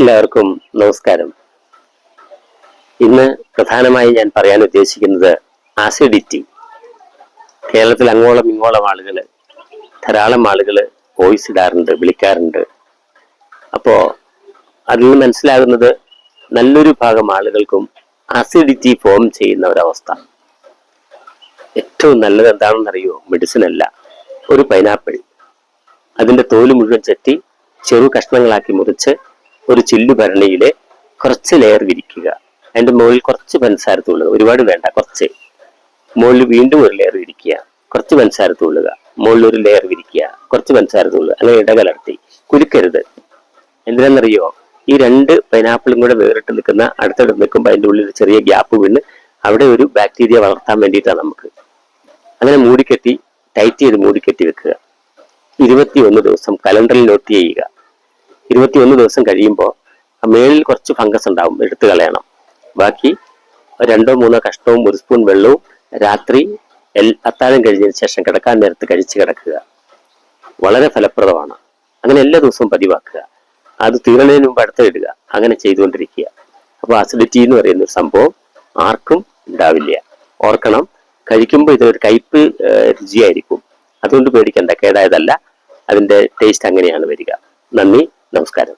എല്ലാവർക്കും നമസ്കാരം. ഇന്ന് പ്രധാനമായി ഞാൻ പറയാൻ ഉദ്ദേശിക്കുന്നത് ആസിഡിറ്റി കേരളത്തിൽ അങ്ങോളം ഇങ്ങോളം ആളുകൾ ധാരാളം ആളുകൾ വോയിസ് ഇടാറുണ്ട് വിളിക്കാറുണ്ട്. അപ്പോൾ അതിൽ നിന്ന് മനസ്സിലാകുന്നത് നല്ലൊരു ഭാഗം ആളുകൾക്കും ആസിഡിറ്റി ഫോം ചെയ്യുന്ന ഒരവസ്ഥ. ഏറ്റവും നല്ലത് എന്താണെന്നറിയോ? മെഡിസിൻ അല്ല. ഒരു പൈനാപ്പിൾ അതിന്റെ തോൽ മുഴുവൻ ചെത്തി ചെറു കഷ്ണങ്ങളാക്കി മുറിച്ച് ഒരു ചില്ലു ഭരണിയിൽ കുറച്ച് ലെയർ വിരിക്കുക. അതിന്റെ മുകളിൽ കുറച്ച് പഞ്ചസാര തുള്ളുക ഒരുപാട് വേണ്ട കുറച്ച്. മുകളിൽ വീണ്ടും ഒരു ലെയർ വിരിക്കുക. കുറച്ച് പഞ്ചസാര തുള്ളുക മുകളിൽ ഒരു ലെയർ വിരിക്കുക. കുറച്ച് പഞ്ചസാര തുള്ളുക അങ്ങനെ ഇടകലർത്തി കുലുക്കരുത് എന്തിനാണെന്നറിയോ? ഈ രണ്ട് പൈനാപ്പിളും കൂടെ വേറിട്ട് നിൽക്കുന്ന അടുത്തടുത്ത് നിൽക്കുമ്പോൾ അതിന്റെ ഉള്ളിൽ ചെറിയ ഗ്യാപ്പ് വീണ് അവിടെ ഒരു ബാക്ടീരിയ വളർത്താൻ വേണ്ടിയിട്ടാണ് നമുക്ക്. അങ്ങനെ മൂടിക്കെട്ടി ടൈറ്റ് ചെയ്ത് മൂടിക്കെട്ടി വെക്കുക. ഇരുപത്തിയൊന്ന് ദിവസം കലണ്ടറിൽ നോട്ട് ചെയ്യുക. ഇരുപത്തിയൊന്ന് ദിവസം കഴിയുമ്പോൾ മേളിൽ കുറച്ച് ഫംഗസ് ഉണ്ടാവും എടുത്തു കളയണം. ബാക്കി രണ്ടോ മൂന്നോ കഷ്ണവും ഒരു സ്പൂൺ വെള്ളവും രാത്രി എൽ അത്താഴം കഴിഞ്ഞതിന് ശേഷം കിടക്കാൻ നേരത്ത് കഴിച്ചു കിടക്കുക. വളരെ ഫലപ്രദമാണ്. അങ്ങനെ എല്ലാ ദിവസവും പതിവാക്കുക. അത് തീരണതിന് മുമ്പ് അടുത്തിടുക അങ്ങനെ ചെയ്തുകൊണ്ടിരിക്കുക. അപ്പോൾ അസിഡിറ്റി എന്ന് പറയുന്ന ഒരു സംഭവം ആർക്കും ഉണ്ടാവില്ല. ഓർക്കണം കഴിക്കുമ്പോൾ ഇതൊരു കയ്പ് രുചിയായിരിക്കും. അതുകൊണ്ട് പേടിക്കേണ്ട. കേടായതല്ല. അതിന്റെ ടേസ്റ്റ് അങ്ങനെയാണ് വരിക. നന്ദി. നമസ്കാരം